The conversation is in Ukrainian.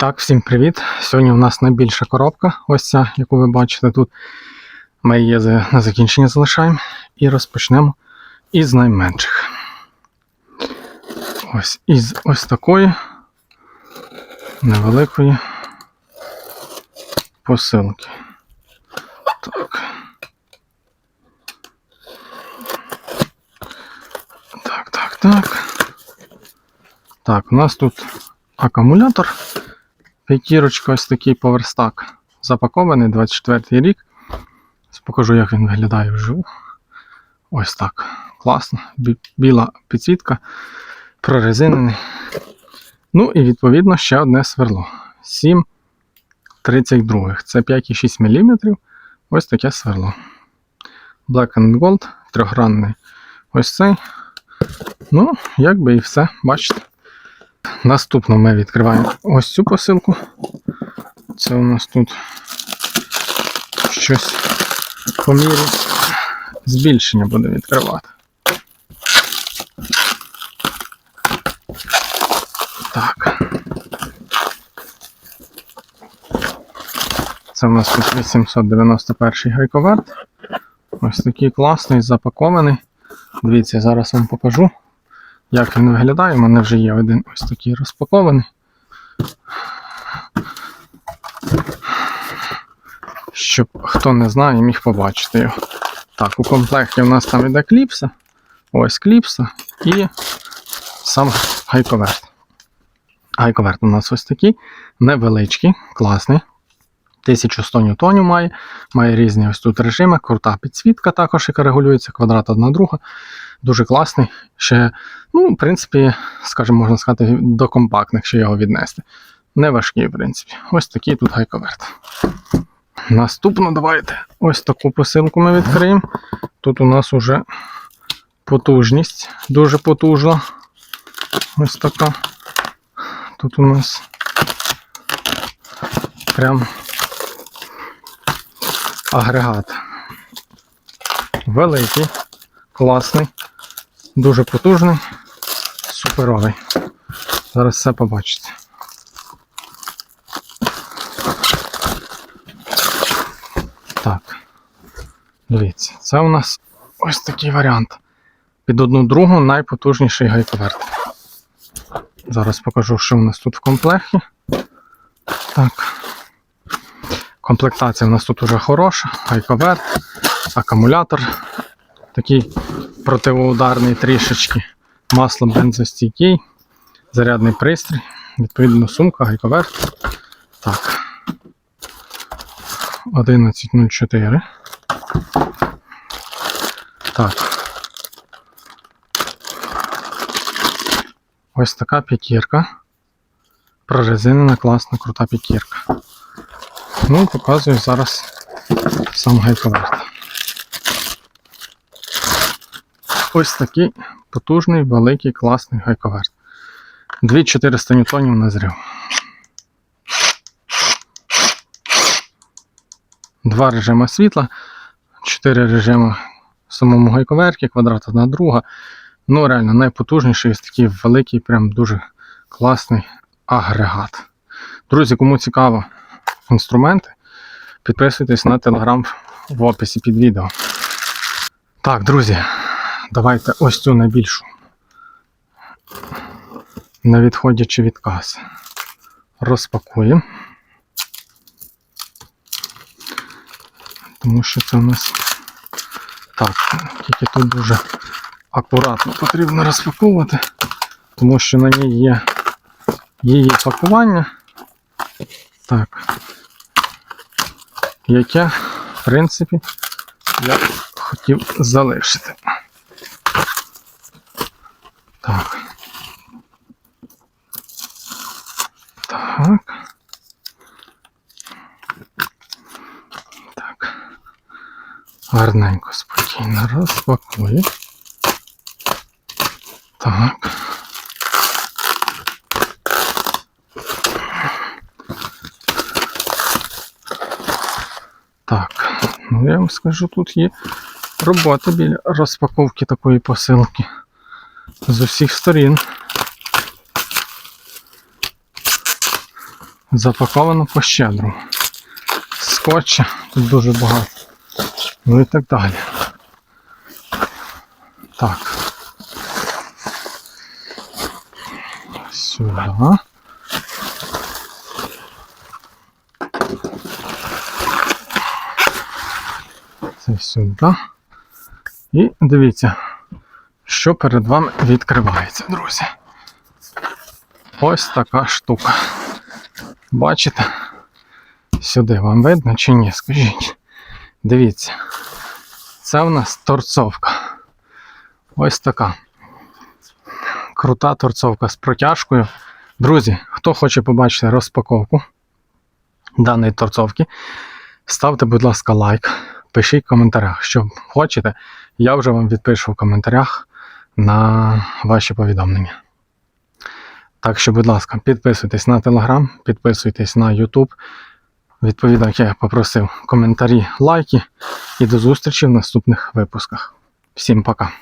Так, всім привіт! Сьогодні у нас найбільша коробка, ось ця, яку ви бачите тут. Ми її на закінчення залишаємо і розпочнемо із найменших. Ось із ось такої невеликої посилки. Так. Так, так, так. Так, у нас тут акумулятор. П'ятірочка, ось такий поверстак запакований, 24 рік. Покажу, як він виглядає вживу. Ось так. Класно. Біла підсвітка, прорезинений. Ну і відповідно ще одне сверло. 7,32. Це 5,6 мм. Ось таке сверло. Black and Gold, трьохгранний. Ось цей. Ну, якби і все, бачите. Наступно ми відкриваємо ось цю посилку. Це у нас тут щось по мірі збільшення будемо відкривати. Так. Це у нас тут 891 гайковерт. Ось такий класний, запакований. Дивіться, зараз вам покажу як він виглядає. У мене вже є один ось такий розпакований. Щоб хто не знає, міг побачити його. Так, у комплекті у нас там іде кліпса. Ось кліпса і сам гайковерт. Гайковерт у нас ось такий невеличкий, класний. 1100 ньютонів має, має різні ось тут режими, крута підсвітка також, яка регулюється, квадрат одна друга. Дуже класний. Ще, ну, в принципі, скажімо, можна сказати, до компактних, що його віднести. Не важкий, в принципі. Ось такий тут гайковерт. Наступно давайте ось таку посилку ми відкриємо. Тут у нас уже потужність, дуже потужна. Ось така. Тут у нас прям агрегат. Великий, класний, дуже потужний, суперовий. Зараз все побачите. Так. Дивіться, це у нас ось такий варіант. Під одну другу найпотужніший гайковерт. Зараз покажу, що у нас тут в комплекті. Так. Комплектація у нас тут уже хороша, гайковерт, акумулятор, такий противоударний трішечки, масло бензостійкий, зарядний пристрій, відповідно сумка, гайковерт. Так. 11.04. Так. Ось така п'ятірка. Прорезинена класна, крута п'ятірка. Ну, показую зараз сам гайковерт. Ось такий потужний, великий, класний гайковерт. 2400 ньютонів на зрив. Два режими світла, чотири режими в самому гайковерті, квадрат одна друга. Ну, реально, найпотужніший ось такий великий, прям дуже класний агрегат. Друзі, кому цікаво інструменти, підписуйтесь на телеграм в описі під відео. Так, друзі, давайте ось цю найбільшу. Не відходячи від каси. Розпакуємо. Тому що це у нас так, тільки тут дуже акуратно потрібно розпаковувати, тому що на ній є її пакування. Так. Яке, в принципі, я хотів залишити. Гарненько, спокійно розпакую. Так. Так, ну я вам скажу, тут є робота біля розпаковки такої посилки з усіх сторін. Запаковано по щедру. Скотча тут дуже багато. Ну і так далі. Так. Сюди. Це сюди. І дивіться, що перед вами відкривається, друзі. Ось така штука. Бачите? Сюди вам видно чи ні? Скажіть. Дивіться. Це в нас торцовка. Ось така. Крута торцовка з протяжкою. Друзі, хто хоче побачити розпаковку даної торцовки, ставте, будь ласка, лайк, пишіть в коментарях, що хочете. Я вже вам відпишу в коментарях на ваші повідомлення. Так що, будь ласка, підписуйтесь на Telegram, підписуйтесь на YouTube. Відповідно, як я попросив, коментарі, лайки. І до зустрічі в наступних випусках. Всім пока!